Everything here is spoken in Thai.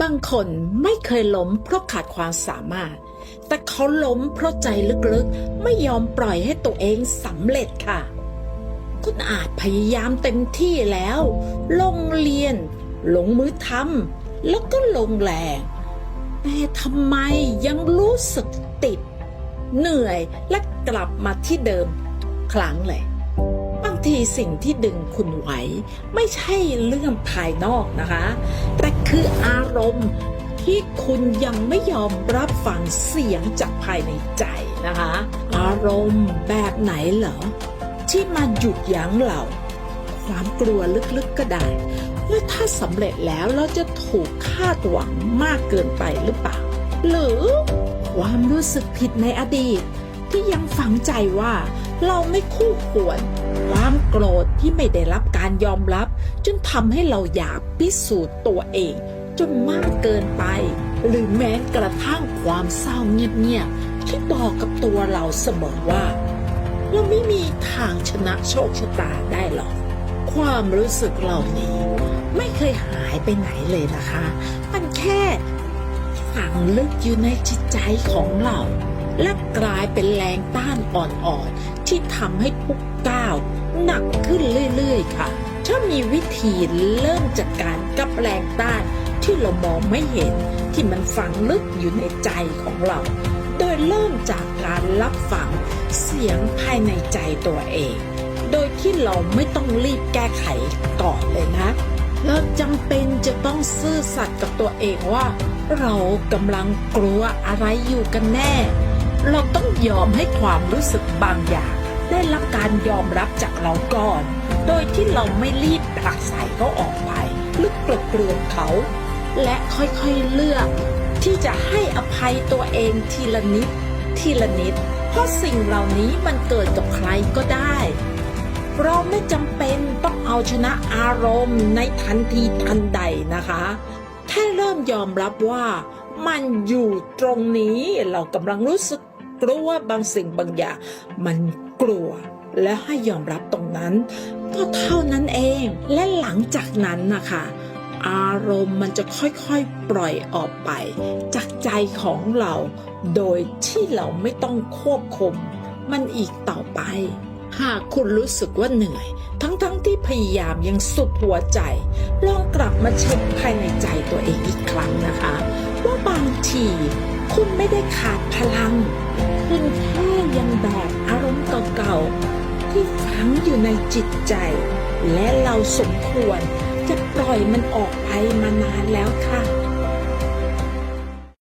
บางคนไม่เคยล้มเพราะขาดความสามารถ แต่เขาล้มเพราะใจลึกๆ ไม่ยอมปล่อยให้ตัวเองสำเร็จค่ะ คุณอาจพยายามเต็มที่แล้ว ลงเรียน ลงมือทำแล้วก็ลงแรงแต่ทำไมยังรู้สึกติด เหนื่อยและกลับมาที่เดิมครั้งเลยบางทีสิ่งที่ดึงคุณไว้ ไม่ใช่เรื่องภายนอกนะคะ คืออารมณ์ที่คุณยังไม่ยอมรับฟังเสียงจากภายในใจนะคะ อารมณ์แบบไหนเหรอ ที่มาหยุดยั้งเรา ความกลัวลึกๆก็ได้ ว่าถ้าสำเร็จแล้วเราจะถูกคาดหวังมากเกินไปหรือเปล่า หรือความรู้สึกผิดในอดีต ที่ยังฝังใจว่า เราไม่คู่ควร ความโกรธที่ไม่ได้รับการยอมรับ จนทำให้เราอยากพิสูจน์ตัวเอง จนมากเกินไป หรือแม้กระทั่งความเศร้าเงียบๆที่บอกกับตัวเราเสมอว่า เราไม่มีทางชนะโชคชะตาได้หรอกความรู้สึกเหล่านี้ ไม่เคยหายไปไหนเลยนะคะ มันแค่ฝังลึกอยู่ในจิตใจของเรา และกลายเป็นแรงต้านอ่อนๆ ที่ทำให้ทุกก้าวหนักขึ้นเรื่อยๆ ค่ะ ถ้ามีวิธีเริ่มจัดการกับแรงต้านที่เรามองไม่เห็นที่มันฝังลึกอยู่ในใจของเรา โดยเริ่มจากการรับฟังเสียงภายในใจตัวเอง โดยที่เราไม่ต้องรีบแก้ไขก่อนเลยนะเราจำเป็นจะต้องซื่อสัตย์กับตัวเองว่า เรากำลังกลัวอะไรอยู่กันแน่ เราต้องยอมให้ความรู้สึกบางอย่าง ได้รับการยอมรับจากเราก่อน โดยที่เราไม่รีบผลักใส่เขาออกไปหรือกลบเกลื่อนเขา และค่อยๆเลือก ที่จะให้อภัยตัวเองทีละนิด ทีละนิด เพราะสิ่งเหล่านี้มันเกิดกับใครก็ได้ เราไม่จำเป็นต้องเอาชนะอารมณ์ในทันทีทันใดนะคะแค่เริ่มยอมรับว่ามันอยู่ตรงนี้เรากำลังรู้สึก กลัวบางสิ่งบางอย่าง มันกลัวและให้ยอมรับตรงนั้น ก็เท่านั้นเอง และหลังจากนั้นนะคะอารมณ์มันจะค่อยๆปล่อยออกไป จากใจของเรา โดยที่เราไม่ต้องควบคุม มันอีกต่อไป หากคุณรู้สึกว่าเหนื่อย ทั้ง ที่พยายามยังสุดหัวใจ ลองกลับมาเช็คภายในใจตัวเองอีกครั้งนะคะ ว่าบางทีคุณไม่ได้ขาดพลัง คุณแค่ยังแบกอารมณ์เก่าๆที่ฝังอยู่ในจิตใจ และเราสมควรจะปล่อยมันออกไปมานานแล้วค่ะ